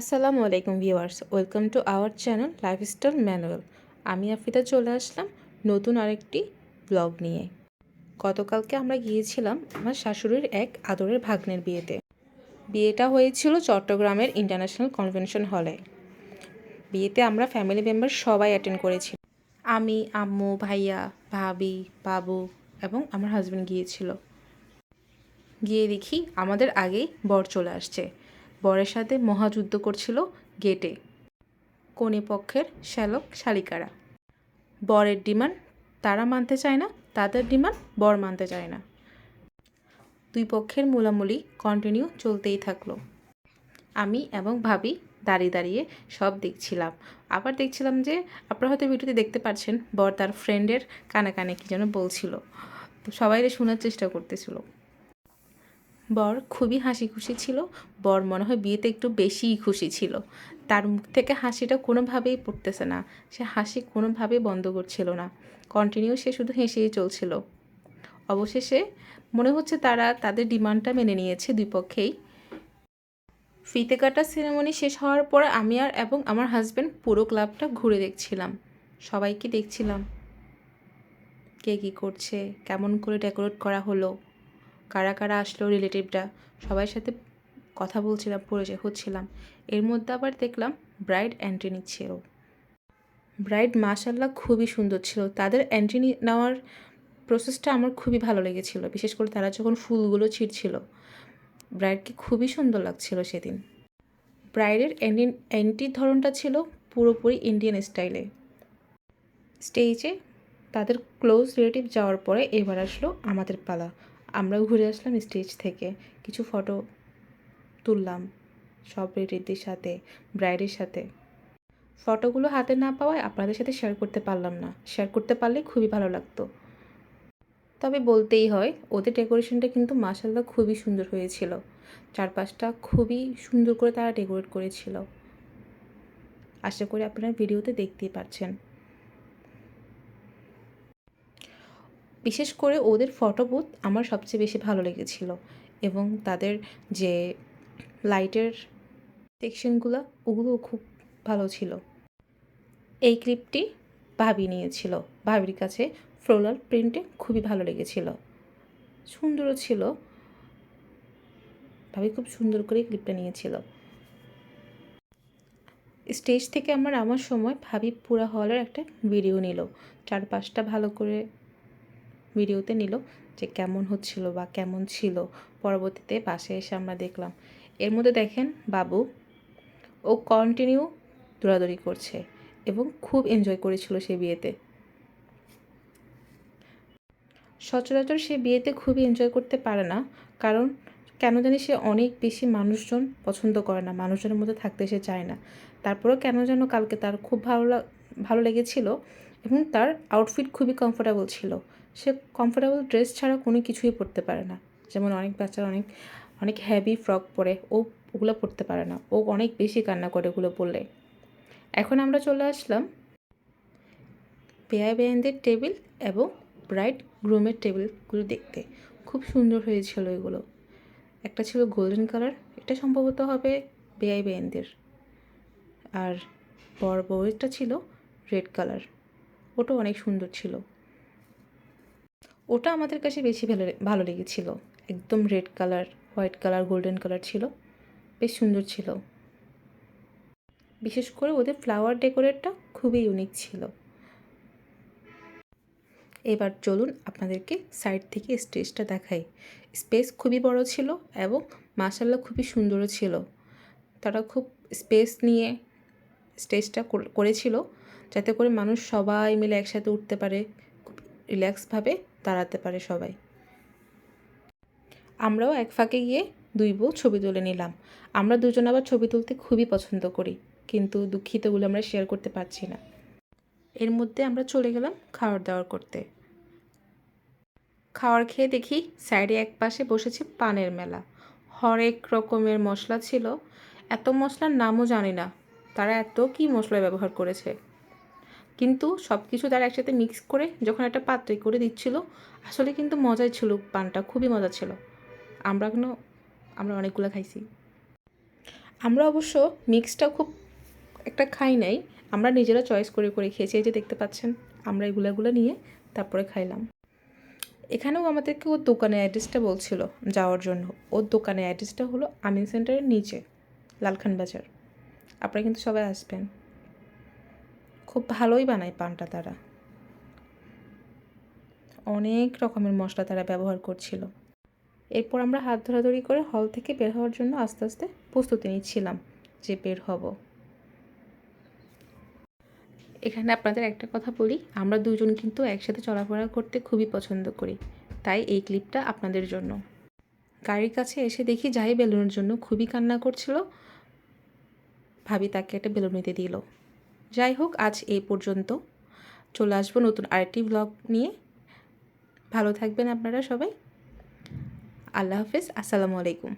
আসসালামু আলাইকুম viewers, welcome to our channel lifestyle manual. আমি আফিদা চলে আসলাম নতুন আরেকটি ব্লগ নিয়ে। গতকালকে আমরা গিয়েছিলাম আমার শাশুড়ির এক আদরের ভাগ্নের বিয়েতে। বিয়েটা হয়েছিল চট্টগ্রামের ইন্টারন্যাশনাল কনভেনশন হলে। বিয়েতে আমরা ফ্যামিলি মেম্বার সবাই অ্যাটেন্ড করেছি। আমি, আম্মু, ভাইয়া, ভাবি, বাবু এবং আমার হাজব্যান্ড গিয়েছিল। গিয়ে দেখি আমাদের আগেই বর চলে আসছে। বরের সাথে মহাযুদ্ধ করছিল গেটে। কনে পক্ষের শ্যালক শালিকারা। বরের ডিমান্ড তারা মানতে চায় না, তাদের ডিমান্ড বর মানতে চায় না। দুই পক্ষের মোলামুলি কন্টিনিউ চলতেই থাকল। আমি এবং ভাবি দাঁড়িয়ে দাঁড়িয়ে সব দেখছিলাম। আবার দেখছিলাম যে, আপনারা হয়তো ভিডিওতে দেখতে পাচ্ছেন বর তার ফ্রেন্ডের কানে কানে কী যেন বলছিল। তো সবাই শোনার চেষ্টা করতেছিল। বর খুবই হাসি খুশি ছিল। বর মনে হয় বিয়েতে একটু বেশিই খুশি ছিল। তার মুখ থেকে হাসিটা কোনোভাবেই পড়তেছে না। সে হাসি কোনোভাবেই বন্ধ করছিল না। কন্টিনিউ সে শুধু হেসেই চলছিল। অবশেষে মনে হচ্ছে তারা তাদের ডিমান্ডটা মেনে নিয়েছে দুই পক্ষেই। ফিতে কাটা সেরেমনি শেষ হওয়ার পর আমি আর এবং আমার হাজব্যান্ড পুরো ক্লাবটা ঘুরে দেখছিলাম। সবাইকে দেখছিলাম। কে কী করছে? কেমন করে ডেকোরেট করা হলো? কারা কারা আসলো রিলেটিভরা সবার সাথে কথা বলছিলাম, পরিচয় হচ্ছিলাম। এর মধ্যে আবার দেখলাম ব্রাইড এন্ট্রি নিচ্ছিল। ব্রাইড মাশাল্লাহ খুবই সুন্দর ছিল। তাদের এন্ট্রি নেওয়ার প্রসেসটা আমার খুবই ভালো লেগেছিল। বিশেষ করে তারা যখন ফুলগুলো ছিঁড়ছিল ব্রাইডকে খুবই সুন্দর লাগছিল সেদিন। ব্রাইডের এন্ট্রির ধরনটা ছিল পুরোপুরি ইন্ডিয়ান স্টাইলে স্টেজে তাদের ক্লোজ রিলেটিভ যাওয়ার পরে এবার আসলো আমাদের পালা। আমরাও ঘুরে আসলাম স্টেজ থেকে। কিছু ফটো তুললাম সব রিলেটিভদের সাথে ব্রাইডের সাথে। ফটোগুলো হাতে না পাওয়ায় আপনাদের সাথে শেয়ার করতে পারলাম না। শেয়ার করতে পারলে খুবই ভালো লাগতো। তবে বলতেই হয়, ওদের ডেকোরেশনটা কিন্তু মাসাল্লাহ খুবই সুন্দর হয়েছিল। চারপাশটা খুবই সুন্দর করে তারা ডেকোরেট করেছিল। আশা করি আপনারা ভিডিওতে দেখতেই পাচ্ছেন বিশেষ করে ওদের ফটো বুথ আমার সবচেয়ে বেশি ভালো লেগেছিল এবং তাদের যে লাইটের সেকশনগুলো ওগুলো খুব ভালো ছিল। এই ক্লিপটি ভাবি নিয়েছিল। ভাবির কাছে ফ্লোরাল প্রিন্টে খুবই ভালো লেগেছিল। সুন্দরও ছিল। ভাবি খুব সুন্দর করে ক্লিপটা নিয়েছিল। স্টেজ থেকে আমার আমার সময় ভাবি পুরা হলের একটা ভিডিও নিল। চারপাশটা ভালো করে ভিডিওতে নিল যে কেমন হচ্ছিল বা কেমন ছিল। পরবর্তীতে পাশে এসে আমরা দেখলাম, এর মধ্যে দেখেন বাবু, ও কন্টিনিউ দৌড়াদৌড়ি করছে এবং খুব এনজয় করেছিল সে বিয়েতে। সচরাচর সে বিয়েতে খুবই এনজয় করতে পারে না, কারণ কেন জানি সে অনেক বেশি মানুষজন পছন্দ করে না, মানুষজনের মধ্যে থাকতে সে চায় না। তারপরেও কেন যেন কালকে তার খুব ভালো ভালো লেগেছিল এবং তার আউটফিট খুবই কমফোর্টেবল ছিল। সে কমফোর্টেবল ড্রেস ছাড়া কোনো কিছুই পরতে পারে না। যেমন অনেক বাচ্চারা অনেক অনেক হ্যাভি ফ্রক পরে, ও ওগুলো পরতে পারে না। ও অনেক বেশি কান্না করে ওগুলো পরলে। এখন আমরা চলে আসলাম বেয়া বেয়ানদের টেবিল এবং ব্রাইট গ্রুমের টেবিলগুলো দেখতে। খুব সুন্দর হয়েছিল এগুলো। একটা ছিল গোল্ডেন কালার এটা সম্ভবত হবে বেআই বেয়ানদের আর বর বউয়েরটা ছিল রেড কালার ওটা অনেক সুন্দর ছিল। ওটা আমাদের কাছে বেশি ভালো ভালো লেগেছিল। একদম red colour, white colour, golden colour ছিল। বেশ সুন্দর ছিল। বিশেষ করে ওদের ফ্লাওয়ার ডেকোরেটটা খুবই ইউনিক ছিল। এবার চলুন আপনাদেরকে সাইড থেকে স্টেজটা দেখাই। স্পেস খুবই বড় ছিল এবং মাসাল্লা খুবই সুন্দরও ছিল। তারা খুব স্পেস নিয়ে স্টেজটা করেছিল যাতে করে মানুষ সবাই মিলে একসাথে উঠতে পারে, খুব রিল্যাক্সভাবে। দাঁড়াতে পারে সবাই। আমরাও এক ফাঁকে গিয়ে দুই বউ ছবি তুলে নিলাম। আমরা দুজন আবার ছবি তুলতে খুবই পছন্দ করি, কিন্তু দুঃখিত বলে আমরা শেয়ার করতে পারছি না। এর মধ্যে আমরা চলে গেলাম খাওয়ার দাওয়ার করতে। খাওয়ার খেয়ে দেখি সাইডে এক পাশে বসেছে পানের মেলা। হরেক রকমের মশলা ছিল। এত মশলার নামও জানি না। তারা এত কি মশলা ব্যবহার করেছে? কিন্তু সব কিছু তারা একসাথে মিক্স করে যখন একটা পাত্রে করে দিচ্ছিল, আসলে কিন্তু মজাই ছিল, পানটা খুবই মজা ছিল। আমরা কিন্তু আমরা অনেকগুলো খাইছি। আমরা অবশ্য মিক্সটা খুব একটা খাই নাই, আমরা নিজেরা চয়েস করে করে খেয়েছি, এই যে দেখতে পাচ্ছেন, আমরা এগুলাগুলো নিয়ে তারপরে খাইলাম। এখানেও আমাদেরকে ওর দোকানের অ্যাড্রেসটা বলছিল যাওয়ার জন্য। ওর দোকানের অ্যাড্রেসটা হলো আমিন সেন্টারের নিচে, লালখান বাজার। আপনারা কিন্তু সবাই আসবেন। খুব ভালোই বানায় পানটা তারা। অনেক রকমের মশলা তারা ব্যবহার করছিল। এরপর আমরা হাত ধরাধরি করে হল থেকে বের হওয়ার জন্য আস্তে আস্তে প্রস্তুতি নিচ্ছিলাম যে বের হব। এখানে আপনাদের একটা কথা বলি, আমরা দুজন কিন্তু একসাথে চলাফেরা করতে খুবই পছন্দ করি, তাই এই ক্লিপটা আপনাদের জন্য। গাড়ির কাছে এসে দেখি যাই বেলুনের জন্য খুবই কান্না করছিল, ভাবি তাকে একটা বেলুন নিতে দিল। যাই হোক, আজ এই পর্যন্ত। চলে আসব নতুন আরেকটি ব্লগ নিয়ে। ভালো থাকবেন আপনারা সবাই। আল্লাহ হাফেজ, আসসালামু আলাইকুম।